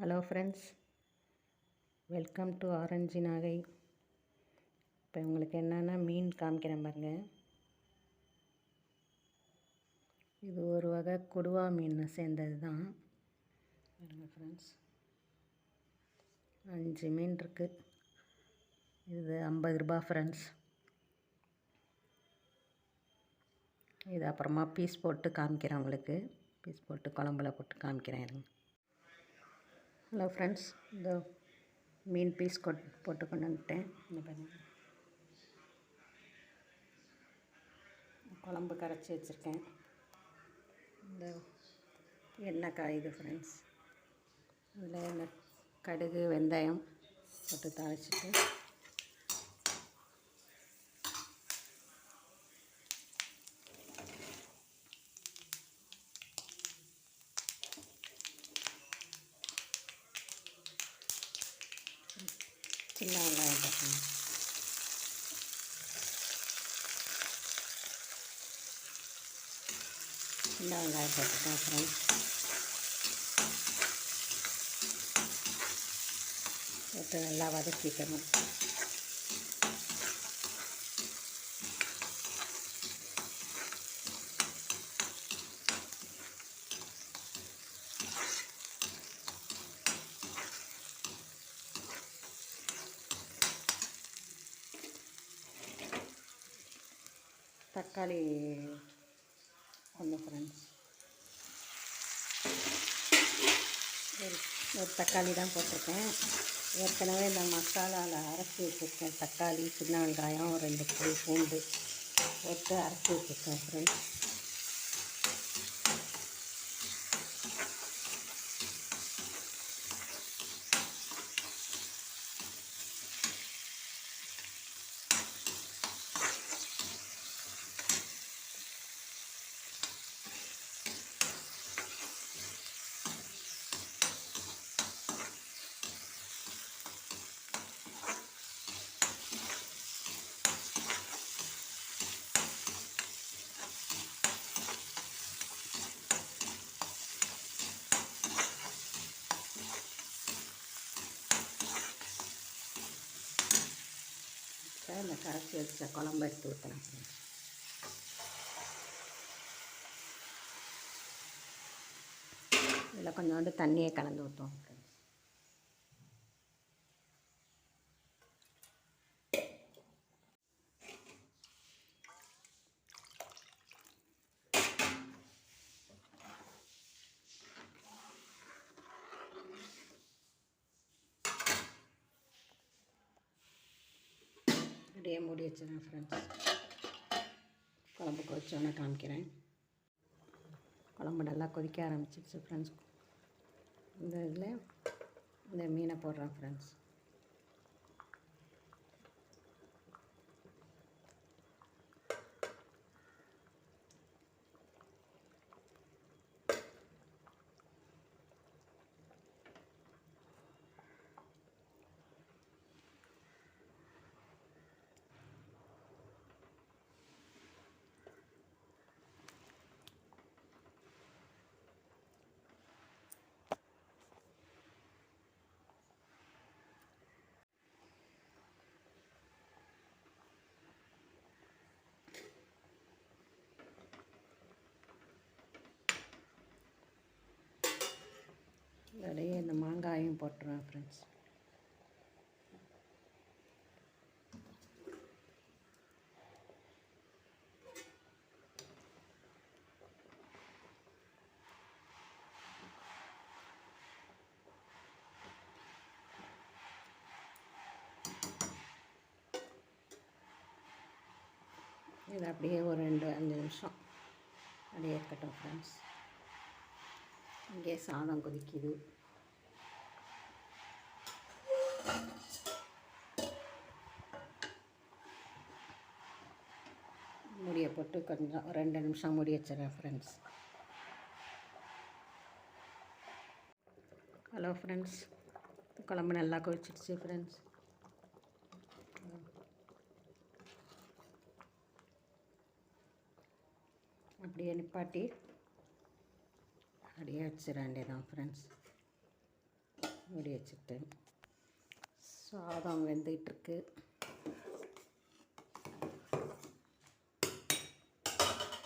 Hello friends welcome to orange Nagai இப்போ உங்களுக்கு என்னென்னா மீன் காமிக்கிறேன் பாருங்க. இது ஒரு வகை கொடுவா மீன் சேர்ந்தது தான் பாருங்க ஃப்ரெண்ட்ஸ் அஞ்சு மீன் இருக்குது இது ஐம்பது ரூபா ஃப்ரெண்ட்ஸ் இது அப்புறமா பீஸ் போட்டு காமிக்கிறேன் உங்களுக்கு. பீஸ் போட்டு குழம்புல போட்டு காமிக்கிறேன். இருங்க ஹலோ ஃப்ரெண்ட்ஸ் இந்த மீன் பீஸ் கொட் போட்டு கொண்டு வந்துட்டேன். இந்த பாருங்க. குழம்பு கரைச்சி வச்சுருக்கேன். இந்த எண்ணெய் காயுது ஃப்ரெண்ட்ஸ் அதில் எண்ணெய் கடுகு வெந்தயம் போட்டு தாளிச்சிட்டு சின்ன வெங்காயம் போட்டேன் சின்ன வெங்காயம் போட்டுட்டேன் அப்புறம் போட்டு நல்லா வதக்கிக்கணும். தக்காளி ஒன்று ஃப்ரெண்ட்ஸ். ஒரு ஒரு தக்காளி தான் போட்டிருக்கேன். ஏற்கனவே இந்த மசாலாவில் அரைச்சி வச்சுருக்கேன். தக்காளி சின்ன வெங்காயம் ரெண்டு புளி பூண்டு போட்டு அரைச்சி வச்சுருக்கேன் ஃப்ரெண்ட்ஸ் இப்போ இந்த கரைச்சி வச்ச குழம்பு எடுத்து ஊற்றலாம் இதில் கொஞ்சோண்டு தண்ணியை கலந்து ஊற்றுவோம் ஃப்ரெண்ட்ஸ் அப்படியே மூடி வச்சிடறேன் ஃப்ரெண்ட்ஸ் குழம்பு கொதிச்சோன்னே காமிக்கிறேன். குழம்பு நல்லா கொதிக்க ஆரம்பிச்சிடுச்சு ஃப்ரெண்ட்ஸ் இந்த இதில் இந்த மீனை போடுறேன் ஃப்ரெண்ட்ஸ் இதோடையே இந்த மாங்காயும் போட்டுருவேன் ஃப்ரெண்ட்ஸ் இது அப்படியே ஒரு ரெண்டு அஞ்சு நிமிஷம் அப்படியே இருக்கட்டும் ஃப்ரெண்ட்ஸ் இங்கே சாதம் கொதிக்குது. மூடியை போட்டு கொஞ்சம் ரெண்டு நிமிஷம் மூடி வச்சிடறேன் ஃப்ரெண்ட்ஸ் ஹலோ ஃப்ரெண்ட்ஸ் குழம்பு நல்லா கொதிச்சிடுச்சு ஃப்ரெண்ட்ஸ் அப்படியே நிப்பாட்டி அப்படியே வச்சிட வேண்டியதான் ஃப்ரெண்ட்ஸ் மூடி வச்சுட்டேன் சாதம் வெந்துகிட்ருக்கு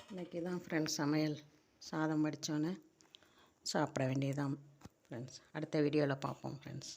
இன்றைக்கி தான் ஃப்ரெண்ட்ஸ் சமையல். சாதம் வடித்தோன்னே சாப்பிட வேண்டியதுதான் ஃப்ரெண்ட்ஸ் அடுத்த வீடியோவில் பார்ப்போம் ஃப்ரெண்ட்ஸ்